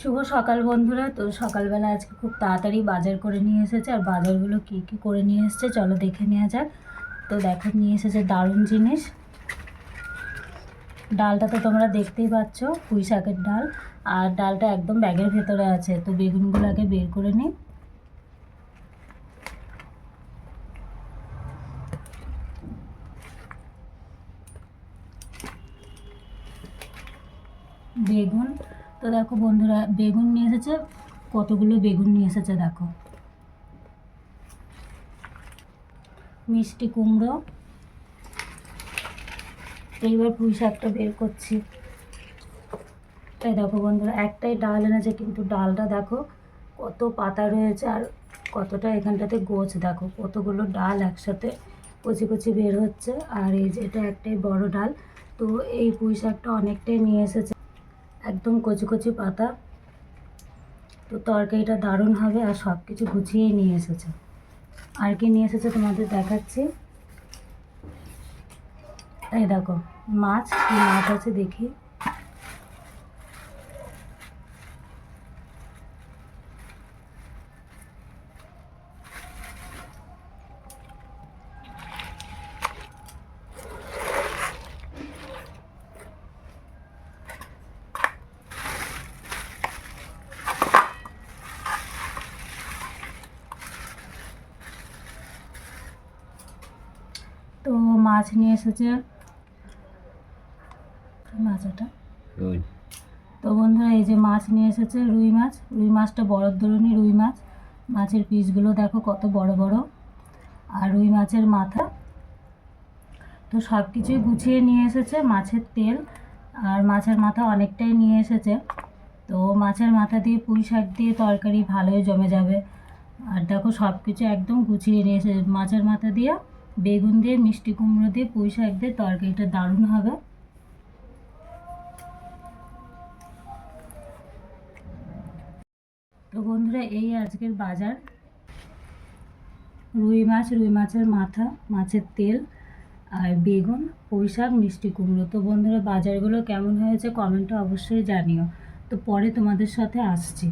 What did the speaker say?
শুভ সকাল বন্ধুরা। তো সকালবেলা আজকে খুব তাড়াতাড়ি বাজার করে নিয়ে এসেছে। আর বাজারগুলো কী কী করে নিয়ে এসেছে, চলো দেখে নেওয়া যাক। তো দেখো, নিয়ে এসেছে দারুণ জিনিস। ডালটা তো তোমরা দেখতেই পাচ্ছ, পুঁই শাকের ডাল। আর ডালটা একদম ব্যাগের ভেতরে আছে। তো বেগুনগুলো আগে বের করে নিই। বেগুন তো দেখো বন্ধুরা, বেগুন নিয়ে এসেছে। কতগুলো বেগুন নিয়ে এসেছে দেখো। মিষ্টি কুমড়ো। এইবার পুঁই শাকটা বের করছি। তাই দেখো বন্ধুরা, একটাই ডাল এনেছে, কিন্তু ডালটা দেখো কত পাতা রয়েছে আর কতটা এখানটাতে গোছ। দেখো কতগুলো ডাল একসাথে কচি কচি বের হচ্ছে। আর এই যে এটা একটাই বড় ডাল। তো এই পুঁই শাকটা অনেকটাই নিয়ে এসেছে। একদম কচি কচি পাতা। তো তরকারিটা দারুণ হবে আর সব কিছু গুছিয়েই নিয়ে এসেছে। আর কি নিয়ে এসেছে তোমাদের দেখাচ্ছি। এই দেখো, মাছ, কি মাছ আছে দেখি তো মাছ নিয়ে এসেছে। মাছ ওটা। রুই। তো বন্ধুরা এই যে মাছ নিয়ে এসেছে রুই মাছ। রুই মাছটা বড় ধরনের রুই মাছ। মাছের পিসগুলো দেখো কত বড় বড়। আর রুই মাছের মাথা। তো সব কিছুই গুছিয়ে নিয়ে এসেছে মাছের তেল। আর মাছের মাথা অনেকটাই নিয়ে এসেছে। তো মাছের মাথা দিয়ে পুঁই শাক দিয়ে তরকারি ভালোই জমে যাবে। আর দেখো সব কিছু একদম গুছিয়ে নিয়ে এসেছে মাছের মাথা দিয়ে বেগুন দিয়ে, মিষ্টি কুমড়ো দিয়ে, পুঁই শাক দিয়ে তরকারিটা দারুণ হবে। তো বন্ধুরা, এই আজকের বাজার। রুই মাছ, রুই মাছের মাথা, মাছের তেল আর বেগুন, পুঁই শাক, মিষ্টি কুমড়ো। তো বন্ধুরা, বাজারগুলো কেমন হয়েছে কমেন্টে অবশ্যই জানিও। তো পরে তোমাদের সাথে আসছি।